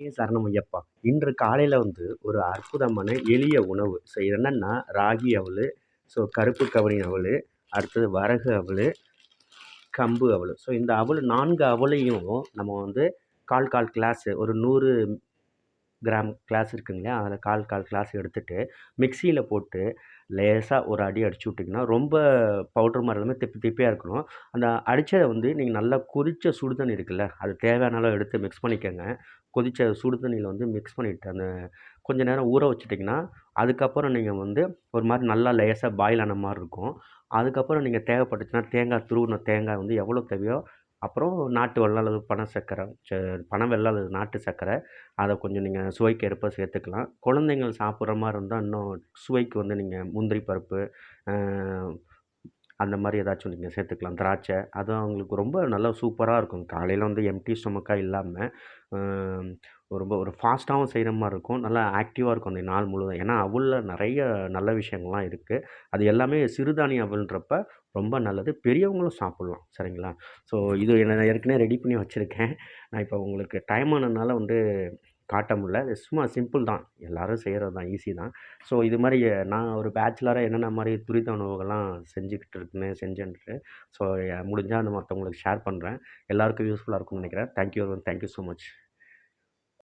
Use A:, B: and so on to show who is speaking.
A: ஏ சரணம் ஐயப்பா. இன்று காலையில் வந்து ஒரு அற்புதமான எளிய உணவு ஸோ இது என்னென்னா ராகி அவள் ஸோ கருப்பு கவனி அவள் அடுத்தது வரகு அவள் கம்பு அவள். ஸோ இந்த அவள் நான்கு அவலையும் நம்ம வந்து கால் கால் கிளாஸு ஒரு நூறு கிராம் கிளாஸ் இருக்குங்க இல்லையா? அதில் கால் கால் கிளாஸ் எடுத்துகிட்டு மிக்சியில் போட்டு லேசாக ஒரு அடி அடிச்சு விட்டிங்கன்னா ரொம்ப பவுட்ரு மாதிரி இல்லாமல் திப்பி திப்பியாக இருக்கணும். அந்த அடித்ததை வந்து நீங்கள் நல்லா கொதித்த சுடு தண்ணி இருக்குல்ல அது தேவையான அளவு எடுத்து மிக்ஸ் பண்ணிக்கோங்க. கொதித்த சுடு தண்ணியில் வந்து மிக்ஸ் பண்ணிவிட்டு அந்த கொஞ்ச நேரம் ஊற வச்சுட்டிங்கன்னா அதுக்கப்புறம் நீங்கள் வந்து ஒரு மாதிரி நல்லா லேசாக பாயில் ஆன மாதிரி இருக்கும். அதுக்கப்புறம் நீங்கள் தேவைப்பட்டுச்சுன்னா தேங்காய் துருவின தேங்காய் வந்து எவ்வளோ தேவையோ அப்புறம் நாட்டு வெல்லம் பனை சர்க்கரை ச பனை வெல்லம் அல்லது நாட்டு சர்க்கரை அதை கொஞ்சம் நீங்கள் சுவைக்கு ஏற்ப சேர்த்துக்கலாம். குழந்தைங்கள் சாப்பிட்ற மாதிரி இருந்தால் இன்னும் சுவைக்கு வந்து நீங்கள் முந்திரி பருப்பு அந்த மாதிரி ஏதாச்சும் நீங்கள் சேர்த்துக்கலாம். திராட்சை அது அவங்களுக்கு ரொம்ப நல்லா சூப்பராக இருக்கும். காலையில் வந்து எம்டி ஸ்டொமக்காக இல்லாமல் ரொம்ப ஒரு ஃபாஸ்ட்டாகவும் செய்கிற மாதிரி இருக்கும். நல்லா ஆக்டிவாக இருக்கும் அந்த நாள் முழுவதும். ஏன்னா அவளில் நிறைய நல்ல விஷயங்கள்லாம் இருக்குது அது எல்லாமே சிறுதானிய அவள்ன்றப்ப ரொம்ப நல்லது. பெரியவங்களும் சாப்பிட்லாம். சரிங்களா? ஸோ இது நான் ஏற்கனவே ரெடி பண்ணி வச்சுருக்கேன். நான் இப்போ உங்களுக்கு டைம் ஆனதுனால வந்து காட்ட முடில இது சும்மா சிம்பிள் தான். எல்லோரும் செய்கிறது தான் ஈஸி தான். ஸோ இது மாதிரி நான் ஒரு பேச்சுலராக என்னென்ன மாதிரி துரித உணவுகள்லாம் செஞ்சுக்கிட்டு இருக்குன்னு செஞ்சேன்ட்டு ஸோ முடிஞ்சால் அந்த மற்றவங்களுக்கு ஷேர் பண்ணுறேன் எல்லாருக்கும் யூஸ்ஃபுல்லாக இருக்கும்னு நினைக்கிறேன். Thank you thank you so much